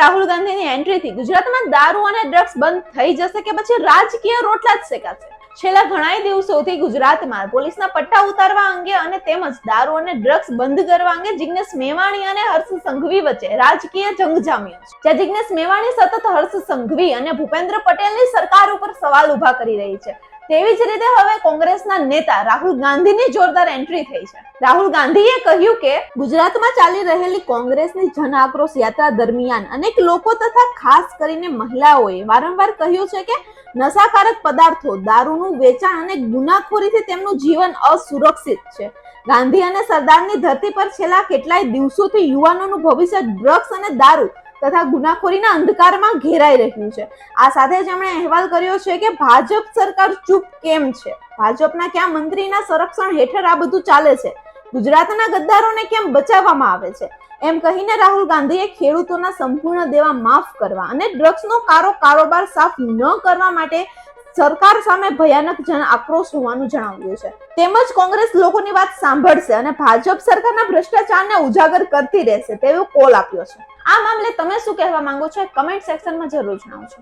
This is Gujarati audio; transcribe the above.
રાહુલ ગાંધીની એન્ટ્રીથી ગુજરાતમાં દારૂ અને ડ્રગ્સ બંધ થઈ જશે કે પછી રાજકીય રોટલા જ શેકાશે? છેલ્લા ઘણા દિવસોથી ગુજરાતમાં પોલીસના પટ્ટા ઉતારવા અંગે અને તેમજ દારૂ અને ડ્રગ્સ બંધ કરવા અંગે જિગ્નેશ મેવાણી અને હર્ષ સંઘવી વચ્ચે રાજકીય જંગ જામ્યો છે. જ્યાં જિગ્નેશ મેવાણી સતત હર્ષ સંઘવી અને ભૂપેન્દ્ર પટેલની સરકાર ઉપર સવાલ ઊભા કરી રહી છે. તેવી જ રીતે હવે કોંગ્રેસના નેતા રાહુલ ગાંધીની જોરદાર એન્ટ્રી થઈ છે. રાહુલ ગાંધીએ કહ્યું કે, ગુજરાતમાં ચાલી રહેલી કોંગ્રેસની જન આક્રોશ યાત્રા દરમિયાન અનેક લોકો તથા ખાસ કરીને મહિલાઓએ વારંવાર કહ્યું છે કે, નશાકારક પદાર્થો, દારૂનું વેચાણ અને ગુનાખોરીથી તેમનું જીવન અસુરક્ષિત છે. ગાંધી અને સરદારની ધરતી પર છેલ્લા કેટલાય દિવસોથી યુવાનોનું ભવિષ્ય ડ્રગ્સ અને દારૂ તથા ગુનાખોરીના અંધકારમાં ઘેરાઈ રહ્યું છે. આ સાથે જ એમણે અહેવાલ કર્યો છે કે ભાજપ સરકાર ચૂપ કેમ છે? ભાજપના ક્યાં મંત્રીના સંરક્ષણ હેઠળ આ બધું ચાલે છે? ગુજરાતના ગદ્દારોને કેમ બચાવવામાં આવે છે? એમ કહીને રાહુલ ગાંધીએ ખેડૂતોના સંપૂર્ણ દેવા માફ કરવા અને ડ્રગ્સનો કારો કારોબાર સાફ ન કરવા માટે સરકાર સામે ભયાનક જન આક્રોશ હોવાનું જણાવ્યું છે. તેમજ કોંગ્રેસ લોકોની વાત સાંભળશે અને ભાજપ સરકારના ભ્રષ્ટાચારને ઉજાગર કરતી રહેશે તેવો કોલ આપ્યો છે. આ મામલે તમે શું કહેવા માંગો છો કમેન્ટ સેક્શનમાં જરૂર જણાવજો.